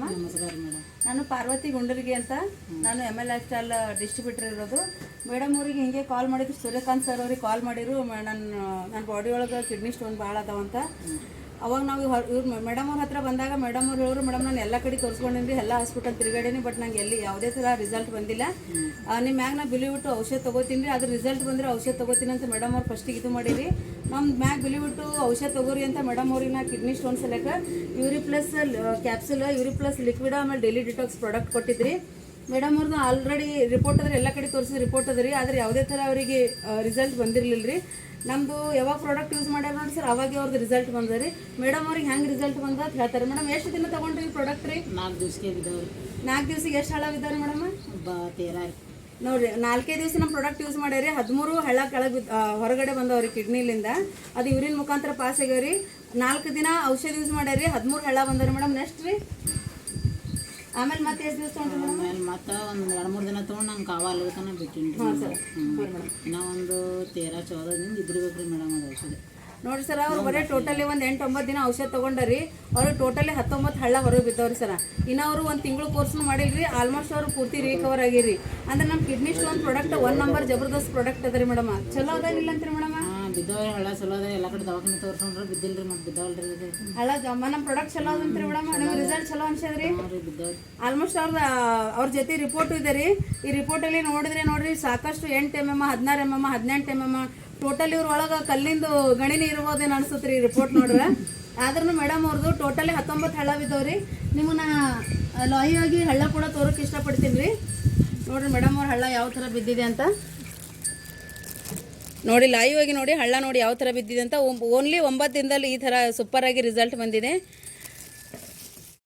Madam? ನಮಸ್ಕಾರ madam. ನಾನು ಪಾರ್ವತಿ ಗುಂಡರಿಗೆ ಅಂತ. ನಾನು M L lifestyle distributor ಇರೋದು. ಮೇಡಮ್ ಅವ್ರಿಗೆ ಹಿಂಗೆ ಕಾಲ್ ಮಾಡಿದ್ರು. ಸೂರ್ಯಕಾಂತ್ ಸರ್ ಅವ್ರಿಗೆ ಕಾಲ್ ಮಾಡಿರು ನನ್ನ ನನ್ನ ಬಾಡಿ ಒಳಗೆ ಕಿಡ್ನಿ ಸ್ಟೋನ್ ಭಾಳ ಅದಾವಂತ ಅವಾಗ ನಾವು ಇವ್ರು ಮೇಡಮ್ ಅವ್ರ ಹತ್ರ ಬಂದಾಗ ಮೇಡಮ್ ಅವ್ರು ಹೇಳೋರು ಮೇಡಮ್ ನಾನು ಎಲ್ಲ ಕಡೆ ತೋರಿಸ್ಕೊಂಡಿನಿ ಎಲ್ಲ ಹಾಸ್ಪಿಟಲ್ ತಿರುಗಾಡೀನಿ ಬಟ್ ನಂಗೆ ಎಲ್ಲಿ ಯಾವುದೇ ಥರ ರಿಸಲ್ಟ್ ಬಂದಿಲ್ಲ. ನಿಮ್ಮ ಮ್ಯಾಗ ನಾ ಬಿಟ್ಟು ಔಷಧ ತೊಗೋತೀನಿ ರೀ ಅದ್ರ ರಿಸಲ್ಟ್ ಬಂದರೆ ಔಷಧ ತೊಗೋತೀನಿ ಅಂತ ಮೇಡಮ್ ಅವ್ರು ಫಸ್ಟಿಗೆ ಇದು ಮಾಡಿರಿ. ನಮ್ಮ ಮ್ಯಾಗ ಬಿಲಿ ಬಿಟ್ಟು ಔಷಧ ತೊಗೋರಿ ಅಂತ ಮೇಡಮ್ ಅವ್ರಿಗೆ ನಾ kidney stone ಸಲಕ Uri plus capsule Uri plus liquid ಆಮೇಲೆ ಡೈಲಿ ಡಿಟಾಕ್ಸ್ ಪ್ರಾಡಕ್ಟ್ ಕೊಟ್ಟಿದ್ರಿ. ಮೇಡಮ್ ಅವ್ರದ್ದು ಆಲ್ರೆಡಿ ರಿಪೋರ್ಟ್ ಅದ್ರ ಎಲ್ಲ ಕಡೆ ತೋರಿಸಿದ ರಿಪೋರ್ಟ್ ಅದ್ರಿ ಆದ್ರೆ ಯಾವುದೇ ಥರ ಅವರಿಗೆ ರಿಸಲ್ಟ್ ಬಂದಿರಲಿಲ್ಲ ರೀ. ನಮ್ಮದು ಯಾವಾಗ ಪ್ರಾಡಕ್ಟ್ ಯೂಸ್ ಮಾಡ್ಯಾರ ನೋಡಿ ಸರ್ ಅವಾಗ ಅವ್ರದ್ದು ರಿಸಲ್ಟ್ ಬಂದರಿ ಮೇಡಮ್ ಅವ್ರಿಗೆ ಹೆಂಗೆ ರಿಸಲ್ಟ್ ಬಂದ ಅಂತ ಹೇಳ್ತಾರೆ. ಮೇಡಮ್ ಎಷ್ಟು ದಿನ ತೊಗೊಂಡ್ರಿ ಪ್ರಾಡಕ್ಟ್ ರೀ? ನಾಲ್ಕು ದಿವ್ಸಕ್ಕೆ ಬಿದ್ದವ್ರಿ. ನಾಲ್ಕು ದಿವ್ಸಕ್ಕೆ ಎಷ್ಟು ಹಾಳಾಗಿದ್ದಾರೆ ಮೇಡಮ್? ತೇರಾರಿ ನೋಡ್ರಿ ನಾಲ್ಕೇ ದಿವಸ ನಮ್ಮ ಪ್ರಾಡಕ್ಟ್ ಯೂಸ್ ಮಾಡ್ಯಾರಿ ಹದಿಮೂರು ಹಳ್ಳ ಕೆಳಗೆ ಹೊರಗಡೆ ಬಂದವ್ರಿ ಕಿಡ್ನಿಲಿಂದ. ಅದು ಯೂರಿನ್ ಮುಖಾಂತರ ಪಾಸ್ ಆಗ್ಯಾವ್ರಿ. ನಾಲ್ಕು ದಿನ ಔಷಧ ಯೂಸ್ ಮಾಡ್ಯಾರಿ ಹದಿಮೂರು ಹಳ್ಳ ಬಂದವ್ರಿ ಮೇಡಮ್. ನೆಕ್ಸ್ಟ್ ರೀ? ಆಮೇಲೆ ಮತ್ತೆ ಎಷ್ಟು ದಿವಸ ತೊಗೊಂಡ್ರಿ ಮೇಡಮ್? ಆಮೇಲೆ ಮತ್ತೆ ಒಂದು ಎರಡು ಮೂರು ದಿನ ತೊಗೊಂಡು ನಂಗೆ ಕಾವಾಲ್ ತನಕ ಬಿಟ್ಟಿನಿ ಹಾಂ ಸರ್. ಇನ್ನೂ ಒಂದು ತೇರಾ ಚೌದ ದಿನ ಇದ್ರಿಬೇಕ್ರಿ ಮೇಡಮ್ ಅದು ಔಷಧಿ. ನೋಡ್ರಿ ಸರ್ ಅವ್ರು ಬರೀ ಟೋಟಲಿ ಒಂದು ಎಂಟು ಒಂಬತ್ತು ದಿನ ಔಷಧ ತೊಗೊಂಡರಿ. ಅವ್ರಿಗೆ ಟೋಟಲಿ ಹತ್ತೊಂಬತ್ತು ಹಳ್ಳ ಹೊರಗೆ ಬಿದ್ದವ್ರಿ ಸರ. ಇನ್ನು ಅವರು ಒಂದು ತಿಂಗಳು ಕೋರ್ಸ್ನು ಮಾಡಿಲ್ರಿ. ಆಲ್ಮೋಸ್ಟ್ ಅವರು ಪೂರ್ತಿ ರಿಕವರ್ ಆಗಿರಿ. ಅಂದ್ರೆ ನಮ್ಮ kidney stone product one number ಜಬರ್ದಸ್ತ್ product ಅದ ರೀ ಮೇಡಮ್. ಚಲೋ ಅದಾಗಿಲ್ಲ ಅಂತೀರಿ ಮೇಡಮ್? ಬಿದ್ದವ್ರಿ ಹಳ್ಳ ಚಲೋ ಅದ ಎಲ್ಲ ಕಡೆ ದವಾಖಾನೆ ತೋರ್ಸ್ಕೊಂಡ್ರೆ ಬಿದ್ದಿಲ್ರಿ ಮತ್ತೆ ಬಿದ್ದಾವಲ್ರಿ ಅದು ಹಳ್ಳ ಜಮ್ಮ ನಮ್ಮ ಪ್ರಾಡಕ್ಟ್ ಚಲೋ ಅದಂತ್ರಿ ಮೇಡಮ್ ನಿಮ್ಗೆ ರಿಸಲ್ಟ್ ಚಲೋ ಅನ್ಸದ್ರಿ ರೀ ಬಿದ್ದವ್ರಿ. ಆಲ್ಮೋಸ್ಟ್ ಅವ್ರ ಅವ್ರ ಜೊತೆ ರಿಪೋರ್ಟ್ ಇದೆ ರೀ. ಈ ರಿಪೋರ್ಟಲ್ಲಿ ನೋಡಿದ್ರೆ ನೋಡ್ರಿ ಸಾಕಷ್ಟು ಎಂಟು ಎಂ ಎಂ ಹದಿನಾರು ಎಂ ಎಂ ಹದಿನೆಂಟು ಎಂ ಎಂ ಟೋಟಲ್ ಇವ್ರ ಒಳಗೆ ಕಲ್ಲಿಂದು ಗಣಿನೇ ಇರ್ಬೋದೇನು ಅನ್ಸುತ್ತೆ ರೀ ರಿಪೋರ್ಟ್ ನೋಡ್ರೆ. ಆದ್ರೂ ಮೇಡಮ್ ಅವ್ರದ್ದು ಟೋಟಲಿ ಹತ್ತೊಂಬತ್ತು ಹಳ್ಳ ಬಿದ್ದವ್ರಿ ನಿಮ್ಮನ್ನ ಲಾಯಿ ಆಗಿ ಹಳ್ಳ ಕೂಡ ತೋರಕ್ಕೆ ಇಷ್ಟಪಡ್ತೀನಿ ರೀ. ನೋಡ್ರಿ ಮೇಡಮ್ ಅವ್ರ ಹಳ್ಳ ಯಾವ ಥರ ಬಿದ್ದಿದೆ ಅಂತ. ನೋಡಿ ಲೈವ್ ಆಗಿ ನೋಡಿ ಹಳ್ಳ ನೋಡಿ ಯಾವ ಥರ ಬಿದ್ದಿದೆ ಅಂತ. ಓನ್ಲಿ ಒಂಬತ್ತು ದಿನದಲ್ಲಿ ಈ ಥರ ಸೂಪರ್ ಆಗಿ ರಿಸಲ್ಟ್ ಬಂದಿದೆ.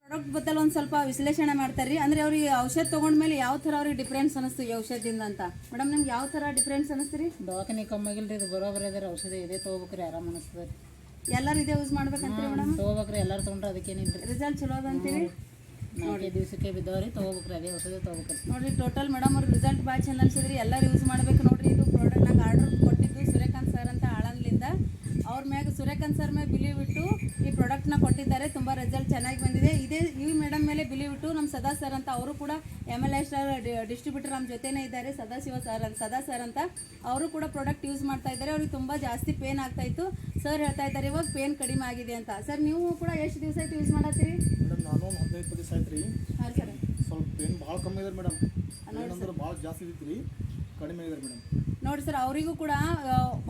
ಪ್ರಾಡಕ್ಟ್ ಬತ್ತಲ್ಲಿ ಒಂದು ಸ್ವಲ್ಪ ವಿಶ್ಲೇಷಣೆ ಮಾಡ್ತಾರೆ ರೀ ಅಂದರೆ ಅವ್ರಿಗೆ ಔಷಧ ತೊಗೊಂಡ್ಮೇಲೆ ಯಾವ ಥರ ಅವ್ರಿಗೆ ಡಿಫ್ರೆನ್ಸ್ ಅನಿಸ್ತು ಈ ಔಷಧದಿಂದ ಅಂತ? ಮೇಡಮ್ ನಿಮ್ಗೆ ಯಾವ ಥರ ಡಿಫ್ರೆನ್ಸ್ ಅನಿಸ್ತು ರೀ? ದವಾಖಾನೆ ಕಮ್ಮಾಗಿಲ್ರಿ ಇದು ಬರೋಬರಿ ಅದ ಔಷಧಿ ಇದೆ ತೊಗೋಬೇಕ್ರಿ ಆರಾಮ್ ಅನಿಸ್ತದೆ ರೀ. ಎಲ್ಲರೂ ಇದೇ ಯೂಸ್ ಮಾಡ್ಬೇಕಂತೀರಿ ಮೇಡಮ್ ತೊಗೋಬೇಕ್ರಿ ಎಲ್ಲರೂ ತೊಗೊಂಡ್ರೆ ಅದಕ್ಕೇನಿಲ್ಲ ರಿಸಲ್ಟ್ ಚಲೋ ಅದ ನೋಡಿ. ದಿವಸಕ್ಕೆ ಬಿದ್ದವ್ರಿ ತೊಗೋಬೇಕ್ರಿ ಅದೇ ಔಷಧಿ ತೊಗೋಬೇಕ್ರಿ. ನೋಡ್ರಿ ಟೋಟಲ್ ಮೇಡಮ್ ಅವ್ರಿಗೆ ರಿಸಲ್ಟ್ ಭಾಳ ಚಂದ ಅನ್ಸಿದ್ರಿ ಎಲ್ಲರೂ ಯೂಸ್ ಮಾಡ್ಬೇಕು ನೋಡ್ರಿ ಇದು ಪ್ರಾಡಕ್ಟ್ ನಂಗೆ ಆರ್ಡರ್ ಕೊಟ್ಟಿದ್ದು ಸೂರ್ಯಕಾಂತ್ ಸರ್ ಅಂತ ಆಳಂದ್ಲಿಂದ ಅವ್ರ ಮ್ಯಾಗ ಸೂರ್ಯಕಾಂತ್ ಸರ್ ಮೇಲೆ ಬಿಲಿ ಬಿಟ್ಟು ಈ ಪ್ರಾಡಕ್ಟ್ನ ಕೊಟ್ಟಿದ್ದಾರೆ ತುಂಬ ರಿಸಲ್ಟ್ ಚೆನ್ನಾಗಿ ಬಂದಿದೆ. ಇದೇ ಈ ಮೇಡಮ್ ಮೇಲೆ ಬಿಲೀವ್ ಇಟ್ಟು ನಮ್ಮ ಸದಾ ಸರ್ ಅಂತ ಅವರು ಕೂಡ M L A sir distributor ನಮ್ಮ ಜೊತೆನೇ ಇದ್ದಾರೆ ಸದಾಶಿವ ಸರ್ ಅಂತ ಸದಾ ಸರ್ ಅಂತ ಅವರು ಕೂಡ ಪ್ರಾಡಕ್ಟ್ ಯೂಸ್ ಮಾಡ್ತಾ ಇದ್ದಾರೆ. ಅವ್ರಿಗೆ ತುಂಬ ಜಾಸ್ತಿ ಪೇನ್ ಆಗ್ತಾ ಇತ್ತು. ಸರ್ ಹೇಳ್ತಾ ಇದ್ದಾರೆ ಇವಾಗ ಪೇನ್ ಕಡಿಮೆ ಆಗಿದೆ ಅಂತ. ಸರ್ ನೀವು ಕೂಡ ಎಷ್ಟು ದಿವಸ ಆಯ್ತು ಯೂಸ್ ಮಾಡತ್ತೀರಿ? ಮೇಡಮ್ ನಾನು ಒಂದು ಹದಿನೈದು ದಿವಸ ಆಯ್ತು ರೀ. ಸರ್ ಸ್ವಲ್ಪ ಪೇನ್ ಭಾಳ ಕಮ್ಮಿ ಇದೆ ಮೇಡಮ್. ಭಾಳ ಜಾಸ್ತಿ ಇತ್ತು ರೀ ನೋಡಿ ಸರ್, ಅವರಿಗೂ ಕೂಡ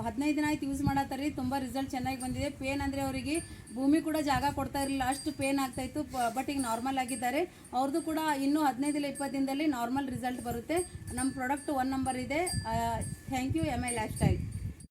ಹದಿನೈದು ದಿನ ಆಯ್ತು ಯೂಸ್ ಮಾಡತ್ತಾರೀ ತುಂಬ ರಿಸಲ್ಟ್ ಚೆನ್ನಾಗಿ ಬಂದಿದೆ. ಪೇನ್ ಅಂದರೆ ಅವರಿಗೆ ಭೂಮಿ ಕೂಡ ಜಾಗ ಕೊಡ್ತಾ ಇರಲಿಲ್ಲ, ಅಷ್ಟು ಪೇನ್ ಆಗ್ತಾ ಇತ್ತು ಬಟ್ ಈಗ ನಾರ್ಮಲ್ ಆಗಿದ್ದಾರೆ. ಅವ್ರದ್ದು ಕೂಡ ಇನ್ನೂ ಹದಿನೈದು ಇಲ್ಲ ಇಪ್ಪತ್ತು ದಿನದಲ್ಲಿ ನಾರ್ಮಲ್ ರಿಸಲ್ಟ್ ಬರುತ್ತೆ. ನಮ್ಮ ಪ್ರಾಡಕ್ಟ್ ಒನ್ ನಂಬರ್ ಇದೆ. Thank you M I lifestyle